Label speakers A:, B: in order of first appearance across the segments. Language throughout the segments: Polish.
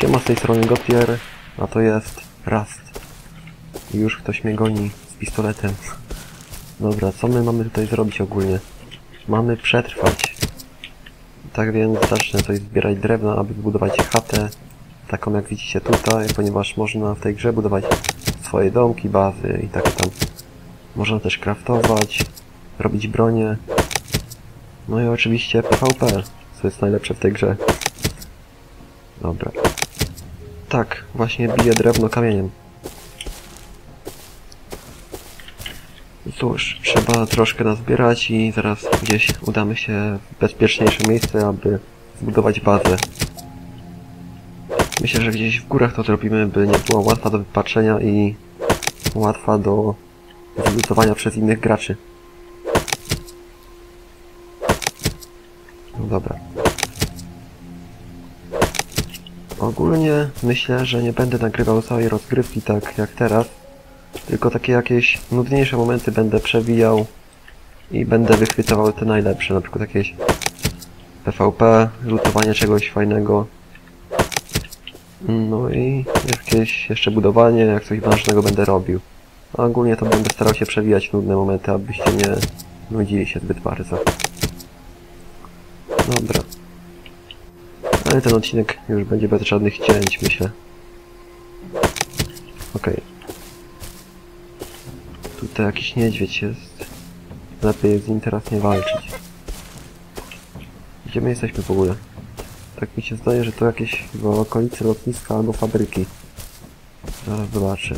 A: Siema z tej strony Gotier, a to jest Rust. I już ktoś mnie goni z pistoletem. Dobra, co my mamy tutaj zrobić ogólnie? Mamy przetrwać. Tak więc zacznę coś zbierać drewna, aby zbudować chatę, taką jak widzicie tutaj, ponieważ można w tej grze budować swoje domki, bazy i tak tam. Można też craftować, robić bronię. No i oczywiście PvP, co jest najlepsze w tej grze. Dobra. Tak, właśnie bije drewno kamieniem. Cóż, trzeba troszkę nazbierać i zaraz gdzieś udamy się w bezpieczniejsze miejsce, aby zbudować bazę. Myślę, że gdzieś w górach to zrobimy, by nie była łatwa do wypatrzenia i łatwa do zlutowania przez innych graczy. No dobra. Ogólnie myślę, że nie będę nagrywał całej rozgrywki tak jak teraz, tylko takie jakieś nudniejsze momenty będę przewijał i będę wychwytywał te najlepsze, na przykład jakieś PvP, lutowanie czegoś fajnego. No i jakieś jeszcze budowanie, jak coś ważnego będę robił. A ogólnie to będę starał się przewijać nudne momenty, abyście nie nudzili się zbyt bardzo. Dobra. Ale ten odcinek już będzie bez żadnych cięć, myślę. Okej. Tutaj jakiś niedźwiedź jest. Lepiej z nim teraz nie walczyć. Gdzie my jesteśmy w ogóle? Tak mi się zdaje, że to jakieś w okolicy lotniska albo fabryki. Zaraz zobaczę.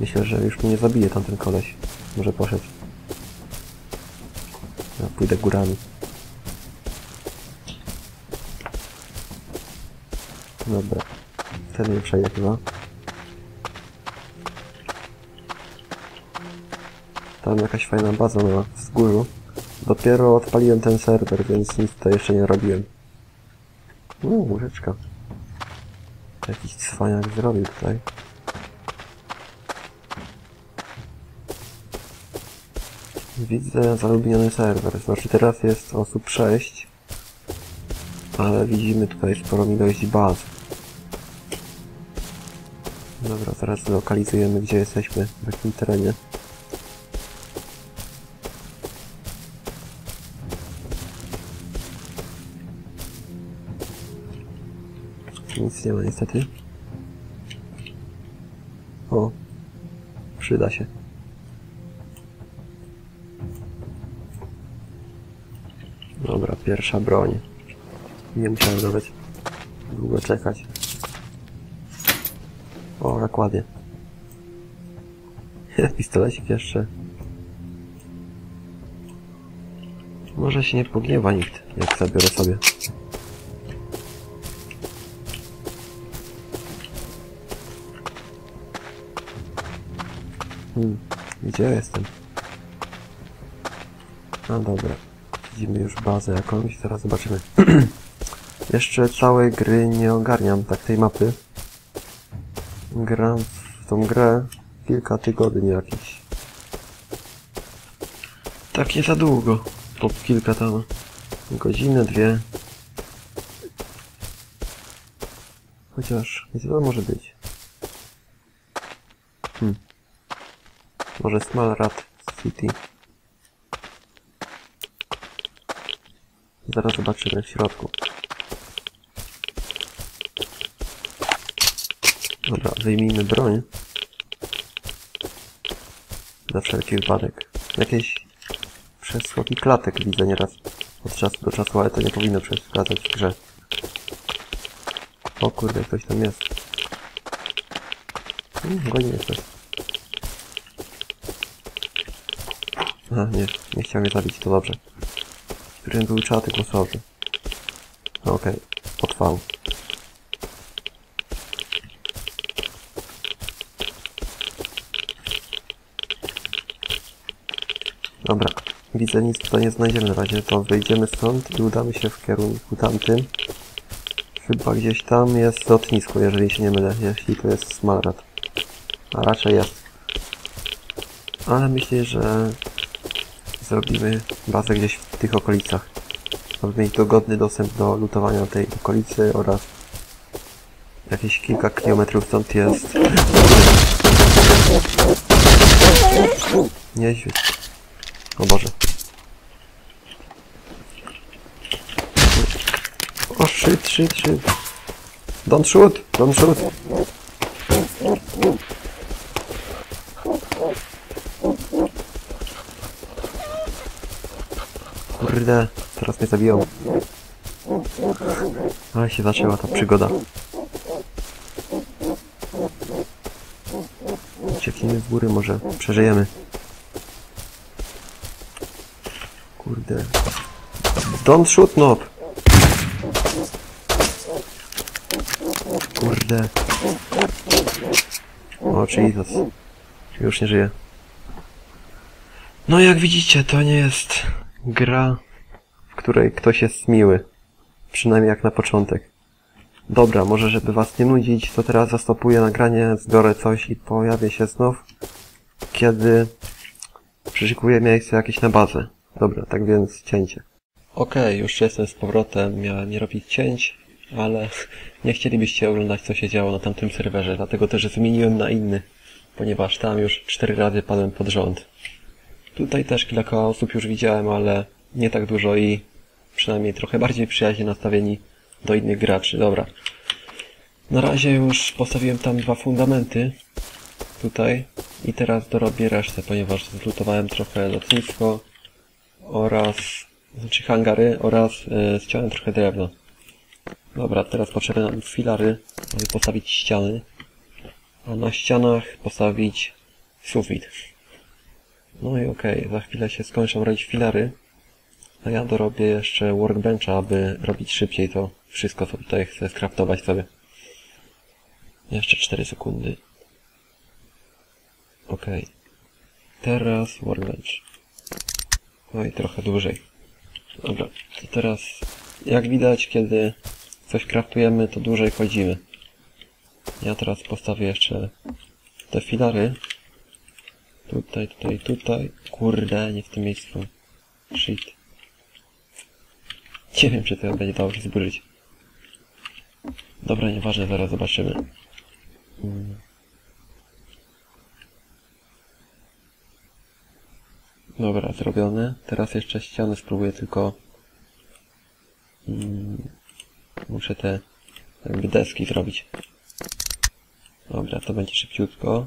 A: Myślę, że już mnie nie zabije tamten koleś. Może poszedł. Ja pójdę górami. Dobra. Ten nie przejdzie chyba. Tam jakaś fajna baza na wzgórzu. Dopiero odpaliłem ten serwer, więc nic tutaj jeszcze nie robiłem. Uuu, łóżeczka. Jakiś cwaniak zrobił tutaj. Widzę zalubiony serwer. Znaczy teraz jest osób 6. Ale widzimy tutaj sporą ilość baz. Dobra, zaraz zlokalizujemy gdzie jesteśmy, w jakim terenie. Nic nie ma niestety. O, przyda się. Dobra, pierwsza broń. Nie musiałem nawet długo czekać. O, jak ładnie. Pistolecik jeszcze. Może się nie pogniewa nikt, jak zabiorę sobie. Hmm, gdzie ja jestem? No dobra. Widzimy już bazę jakąś, zaraz zobaczymy. Jeszcze całej gry nie ogarniam, tak tej mapy. Gram w tą grę kilka tygodni jakiś. Tak nie za długo. Po kilka tam godzinę, dwie. Chociaż, to może być? Hmm. Może Smalrat City. Zaraz zobaczymy w środku. Dobra, wyjmijmy broń. Na wszelki wypadek. Jakieś przesłoki klatek widzę nieraz od czasu do czasu, ale to nie powinno przeszkadzać w grze. O kurde, ktoś tam jest. Hmm, godnie jesteś. A, nie, nie chciał mnie zabić, to dobrze. Którym był czaty głosowy. Okej, okay. Dobra, widzę nic tutaj nie znajdziemy na razie, to wyjdziemy stąd i udamy się w kierunku tamtym. Chyba gdzieś tam jest lotnisko, jeżeli się nie mylę, jeśli to jest Smalrat. A raczej jest. Ale myślę, że zrobimy bazę gdzieś w tych okolicach. Aby mieć dogodny dostęp do lutowania tej okolicy oraz Jakieś kilka kilometrów stąd jest. Niedźwiedź. O Boże. O shit, shit, shit. Don't shoot, don't shoot. Kurde, teraz mnie zabiją. Ale się zaczęła ta przygoda. Uciekniemy z góry, może przeżyjemy. Kurde. Don't shoot, nob! Kurde. O, Jesus. Już nie żyje. No jak widzicie, to nie jest gra, w której ktoś jest miły. Przynajmniej jak na początek. Dobra, może żeby was nie nudzić, to teraz zastopuję nagranie, zbiorę coś i pojawię się znów, kiedy przyszykuję miejsce jakieś na bazę. Dobra, tak więc cięcie. Okej, już jestem z powrotem, miałem nie robić cięć, ale nie chcielibyście oglądać co się działo na tamtym serwerze, dlatego też zmieniłem na inny, ponieważ tam już cztery razy padłem pod rząd. Tutaj też kilka osób już widziałem, ale nie tak dużo i przynajmniej trochę bardziej przyjaźnie nastawieni do innych graczy. Dobra. Na razie już postawiłem tam dwa fundamenty. Tutaj. I teraz dorobię resztę, ponieważ zlutowałem trochę lotnisko oraz, znaczy hangary oraz yy, ściąłem trochę drewna. Dobra, teraz potrzebne nam filary, aby postawić ściany. A na ścianach postawić sufit. No i okej, za chwilę się skończą robić filary. A ja dorobię jeszcze workbencha, aby robić szybciej to wszystko, co tutaj chcę skraftować sobie. Jeszcze 4 sekundy. Okej. Teraz workbench. Oj, trochę dłużej. Dobra, to teraz jak widać, kiedy coś kraftujemy, to dłużej chodzimy. Ja teraz postawię jeszcze te filary. Tutaj, tutaj, tutaj. Kurde, nie w tym miejscu. Shit. Nie wiem, czy to będzie dało się zburzyć. Dobra, nieważne, zaraz zobaczymy. Mm. Dobra, zrobione. Teraz jeszcze ściany spróbuję tylko... Mm, muszę te jakby deski zrobić. Dobra, to będzie szybciutko.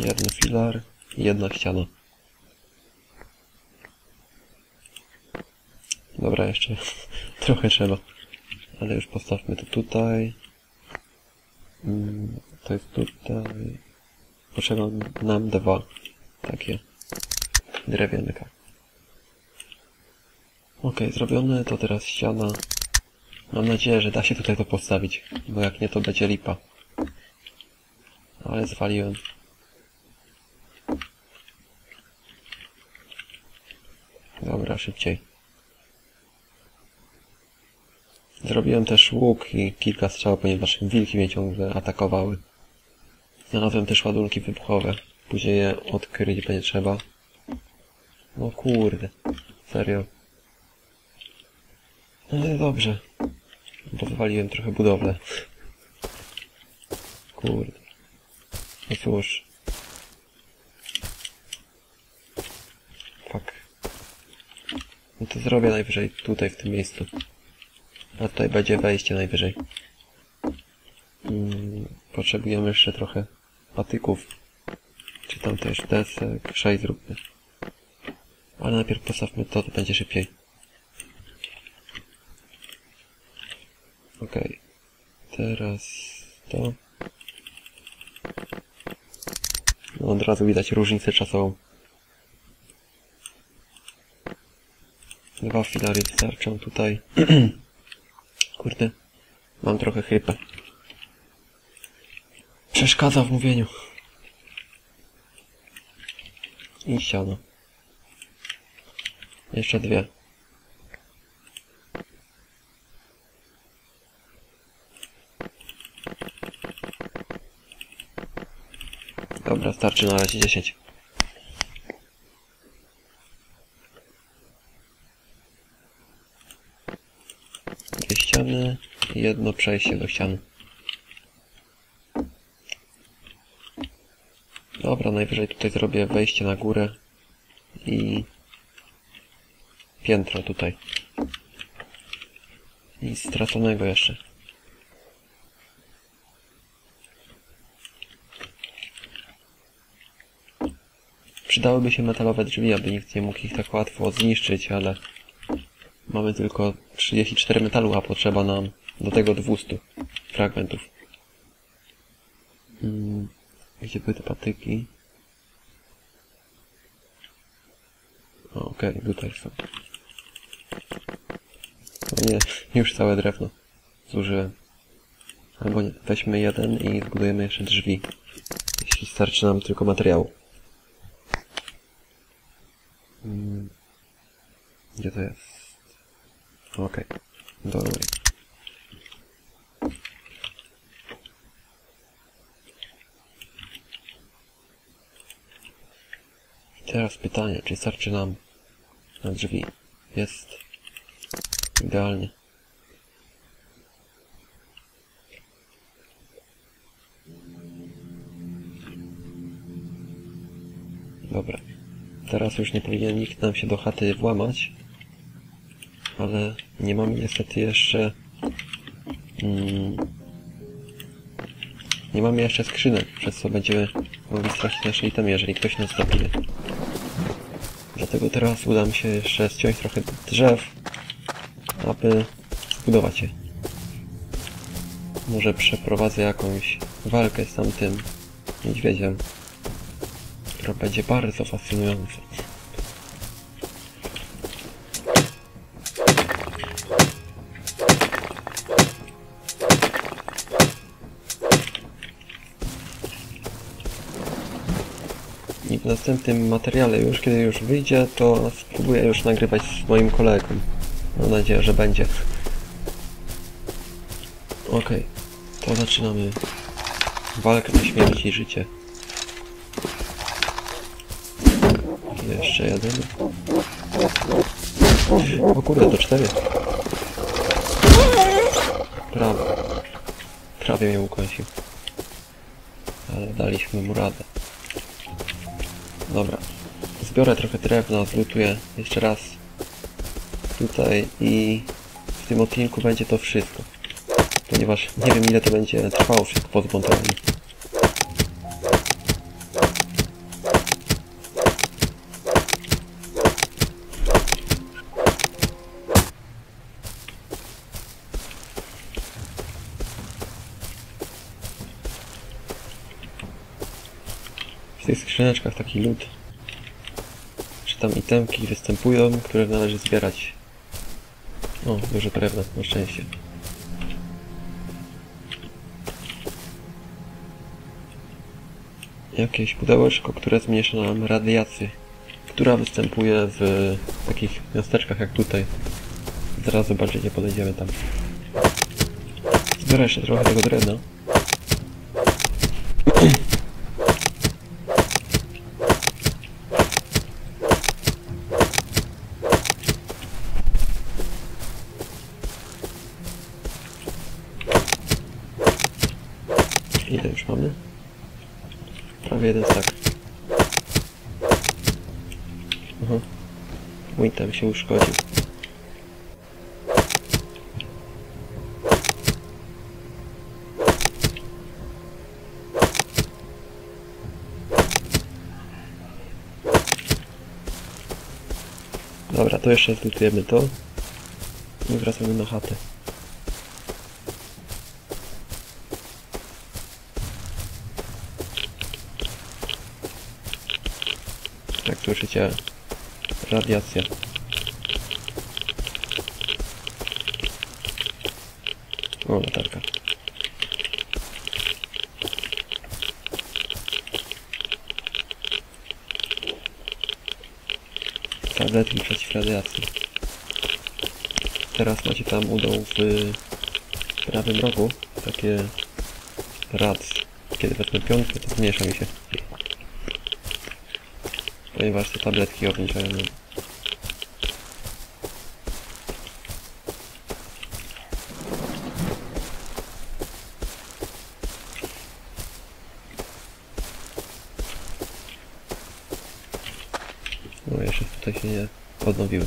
A: Jeden filar jedna ściana. Dobra, jeszcze trochę trzeba. Ale już postawmy to tutaj. Mm, To jest tutaj. Potrzeba nam dwa takie drewienka. Ok, zrobione, to teraz ściana. Mam nadzieję, że da się tutaj to postawić, bo jak nie to będzie lipa. Ale zwaliłem. Dobra, szybciej. Zrobiłem też łuk i kilka strzał, ponieważ wilki mnie ciągle atakowały. Znalazłem też ładunki wybuchowe. Później je odkryć będzie trzeba. No kurde. Serio. Ale dobrze. Bo wywaliłem trochę budowlę. Kurde. No cóż. Fuck. No to zrobię najwyżej tutaj, w tym miejscu. A tutaj będzie wejście najwyżej. Mm, potrzebujemy jeszcze trochę patyków. Czy tam też desek, 6 zróbmy. Ale najpierw postawmy to, to będzie szybciej. Okej. Teraz to. No, od razu widać różnicę czasową. Dwa filary wystarczą tutaj. Kurde. Mam trochę chrypę. Przeszkadza w mówieniu. I ściana. Jeszcze dwie. Dobra, starczy na razie 10. ściany i jedno przejście do ściany. Dobra, najwyżej tutaj zrobię wejście na górę i piętro tutaj. I straconego jeszcze. Przydałyby się metalowe drzwi, aby nikt nie mógł ich tak łatwo zniszczyć, ale mamy tylko 34 metalu, a potrzeba nam do tego 200 fragmentów. Gdzie były te patyki? Okej, tutaj są. O nie, już całe drewno zużyłem. Albo nie, weźmy jeden i zbudujemy jeszcze drzwi. Jeśli starczy nam tylko materiału. Mm, Gdzie to jest? Okej, dobra. Teraz pytanie, czy starczy nam na drzwi? Jest idealnie. Dobra. Teraz już nie powinien nikt nam się do chaty włamać. Ale nie mamy niestety jeszcze... Mm, nie mamy jeszcze skrzynek, przez co będziemy mogli stracić nasze itemy, jeżeli ktoś nas zabije. Dlatego teraz uda mi się jeszcze ściąć trochę drzew, aby zbudować je. Może przeprowadzę jakąś walkę z tamtym niedźwiedziem, która będzie bardzo fascynująca. I w następnym materiale już, kiedy już wyjdzie, to spróbuję już nagrywać z moim kolegą. Mam nadzieję, że będzie. Okej, to zaczynamy walkę na śmierć i życie. Jeszcze jeden. O kurde, to cztery. Prawie. Prawie mnie ukąsił. Ale daliśmy mu radę. Dobra. Zbiorę trochę drewna, zlutuję jeszcze raz tutaj i w tym odcinku będzie to wszystko. Ponieważ nie wiem ile to będzie trwało wszystko po zmontowaniu. W tych skrzyneczkach taki lód. Czy tam itemki występują, które należy zbierać. O, dużo drewna, na szczęście. Jakieś pudełeczko, które zmniejsza nam radiację, która występuje w takich miasteczkach jak tutaj. Zaraz zobaczycie, podejdziemy tam. Zbiorę jeszcze trochę tego drewna. Ile już mamy? Prawie jeden stack. Aha. Mój tam się uszkodził. Dobra, to jeszcze zlutujemy to. I wracamy na chatę. Słyszycie, radiacja. O, latarka. Tabletki przeciw radiacji. Teraz macie tam u w prawym rogu takie rad. Kiedy wezmę piątkę, to zmniejsza mi się ponieważ te tabletki obniżają. No jeszcze tutaj się nie odnowiły.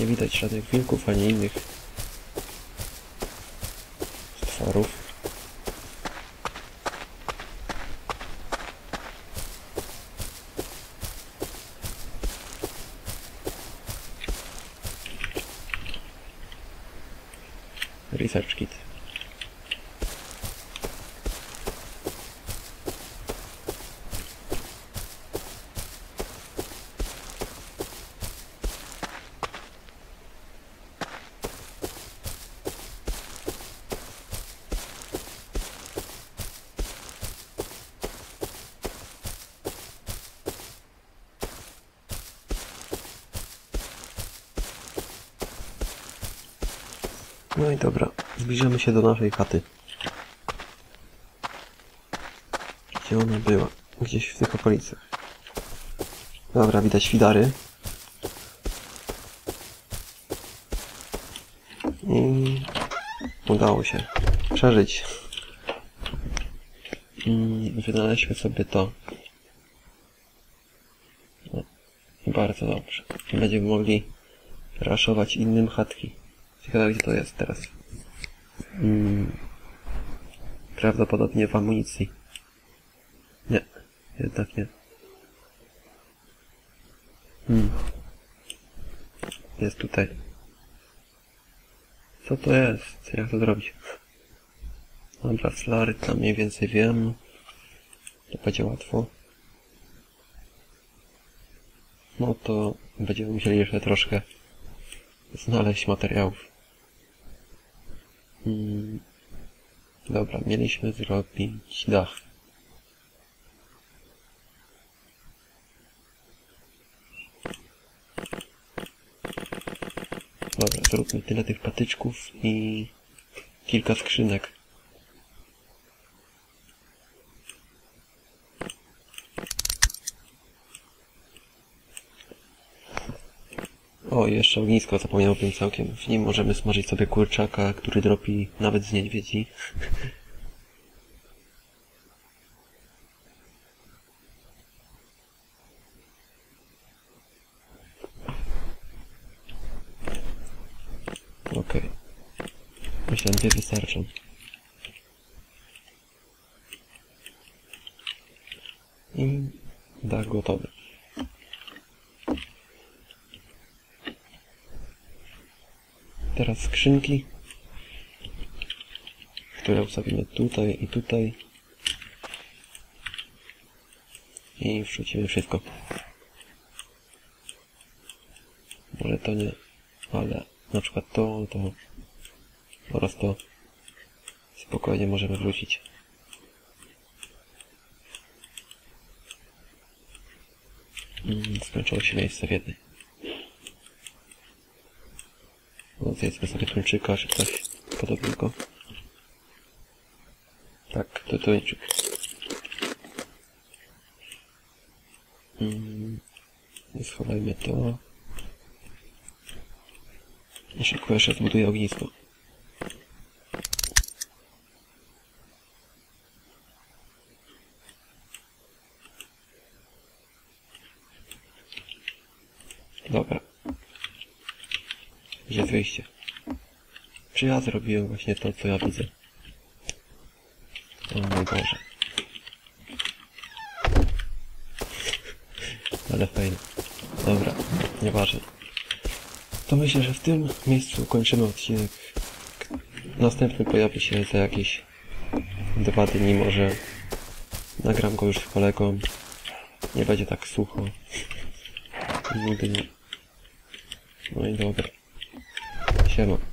A: Nie widać żadnych wilków ani innych stworów. No i dobra, zbliżamy się do naszej chaty. Gdzie ona była? Gdzieś w tych okolicach. Dobra, widać widary. I udało się przeżyć. I wynaleźliśmy sobie to. No, bardzo dobrze. Będziemy mogli raszować innym chatki. Ciekawe gdzie to jest teraz. Mm. Prawdopodobnie w amunicji. Nie, jednak nie. Hmm. Jest tutaj. Co to jest? Jak to zrobić? Dobra, flary tam mniej więcej wiem. To będzie łatwo. No to będziemy musieli jeszcze troszkę znaleźć materiałów. Hmm. Dobra, mieliśmy zrobić dach. Dobra, zróbmy tyle tych patyczków i kilka skrzynek. O, jeszcze ognisko, zapomniałbym całkiem. W nim możemy smażyć sobie kurczaka, który dropi nawet z niedźwiedzi. Okej. Myślę, dwie wystarczą. I dach gotowy. Teraz skrzynki, które ustawimy tutaj i tutaj. I wrzucimy wszystko. Może to nie, ale na przykład to, to oraz to spokojnie możemy wrzucić. Mm, Skończyło się miejsce w jednej. No zjedzmy sobie tuńczyka, czy coś podobnego. Tak, to tuńczyk. Mm, schowajmy to. Szybko jeszcze zbuduję ognisko. Dobra. Jest wyjście? Czy ja zrobiłem właśnie to, co ja widzę? O mój Boże. Ale fajnie. Dobra, nieważne. To myślę, że w tym miejscu kończymy odcinek. Następny pojawi się za jakieś dwa dni może. Nagram go już z kolegą. Nie będzie tak sucho. Nigdy nie. No i dobra. Siema.